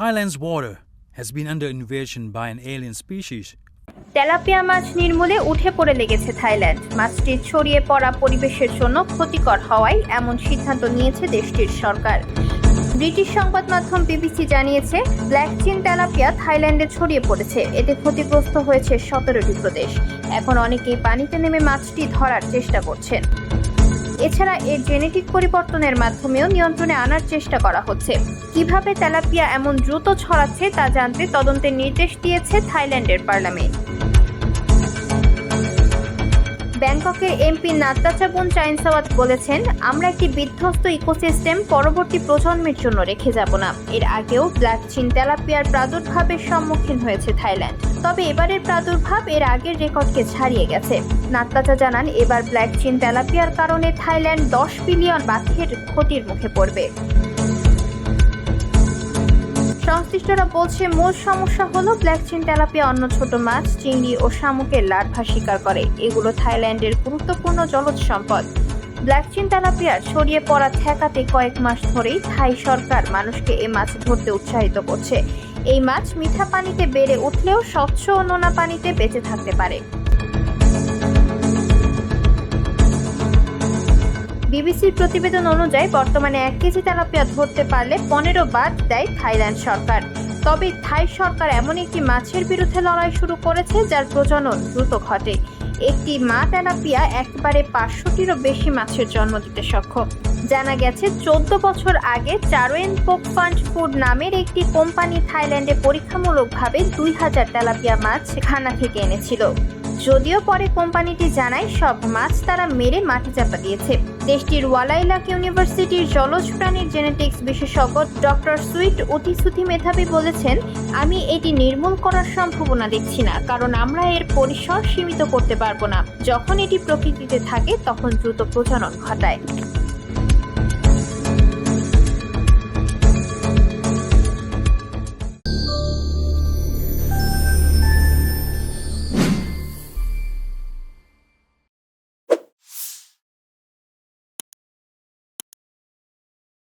Thailand's water has been under invasion by an alien species. Tilapia মাছ নির্মূলে উঠে পড়ে লেগেছে থাইল্যান্ড। মাছটির ছড়িয়ে পড়া পরিবেশের জন্য ক্ষতিকর হওয়ায় এমন সিদ্ধান্ত নিয়েছে দেশটির সরকার। ব্রিটিশ সংবাদ মাধ্যম বিবিসি জানিয়েছে, ব্ল্যাক চিন তেলাপিয়া থাইল্যান্ডে ছড়িয়ে পড়েছে। এতে ক্ষতিগ্রস্ত হয়েছে সতেরোটি প্রদেশ। এখন অনেকেই পানিতে নেমে মাছটি ধরার চেষ্টা করছেন। এছাড়া এর জেনেটিক পরিবর্তনের মাধ্যমেও নিয়ন্ত্রণে আনার চেষ্টা করা হচ্ছে। কীভাবে তেলাপিয়া এমন দ্রুত ছড়াচ্ছে তা জানতে তদন্তের নির্দেশ দিয়েছে থাইল্যান্ডের পার্লামেন্ট। ব্যাংককের এমপি নাত্তাচাবুন চাইনসাওয়াত বলেছেন, আমরা একটি বিধ্বস্ত ইকোসিস্টেম পরবর্তী প্রজন্মের জন্য রেখে যাব না। এর আগেও ব্ল্যাক চিন তেলাপিয়ার প্রাদুর্ভাবের সম্মুখীন হয়েছে থাইল্যান্ড। তবে এবারের প্রাদুর্ভাব এর আগের রেকর্ডকে ছাড়িয়ে গেছে। নাত্তাচা জানান, এবার ব্ল্যাক চিন তেলাপিয়ার কারণে থাইল্যান্ড দশ বিলিয়ন বাঘের ক্ষতির মুখে পড়বে। সংশ্লিষ্টরা বলছে, মূল সমস্যা হলো ব্ল্যাক চিন তেলাপিয়া অন্য ছোট মাছ, চিংড়ি ও শামুকের লার্ভা শিকার করে। এগুলো থাইল্যান্ডের গুরুত্বপূর্ণ জলজ সম্পদ। ব্ল্যাক চিন তেলাপিয়ার ছড়িয়ে পড়া ঠেকাতে কয়েক মাস ধরেই থাই সরকার মানুষকে এই মাছ ধরতে উৎসাহিত করছে। এই মাছ মিঠা পানিতে বেড়ে উঠলেও স্বচ্ছ ও নোনা পানিতে বেঁচে থাকতে পারে। বিবিসির প্রতিবেদন অনুযায়ী বর্তমানে এক কেজি তেলাপিয়া ধরতে পারলে পনেরো বাদ দেয় থাইল্যান্ড সরকার। তবে থাই সরকার এমন একটি মাছের বিরুদ্ধে লড়াই শুরু করেছে, যার প্রজনন দ্রুত ঘটে। একটি মা তেলাপিয়া একবারে পাঁচশোটিরও বেশি মাছের জন্ম দিতে সক্ষম। জানা গেছে, চোদ্দ বছর আগে চারোয়েন পোক ফান্ড ফুড নামের একটি কোম্পানি থাইল্যান্ডে পরীক্ষামূলকভাবে দুই হাজার তেলাপিয়া মাছ খানা থেকে এনেছিল। যদিও পরে কোম্পানিটি জানায়, সব মাছ তারা মেরে মাটি চাপা দিয়েছে। দেশটির ওয়ালাইলাক ইউনিভার্সিটির জলজ প্রাণীর জেনেটিক্স বিশেষজ্ঞ ডক্টর সুইট অতিশ্রুতি মেধাবী বলেছেন, আমি এটি নির্মূল করার সম্ভাবনা দেখছি না, কারণ আমরা এর পরিসর সীমিত করতে পারব না। যখন এটি প্রকৃতিতে থাকে, তখন দ্রুত প্রজনন ঘটায়।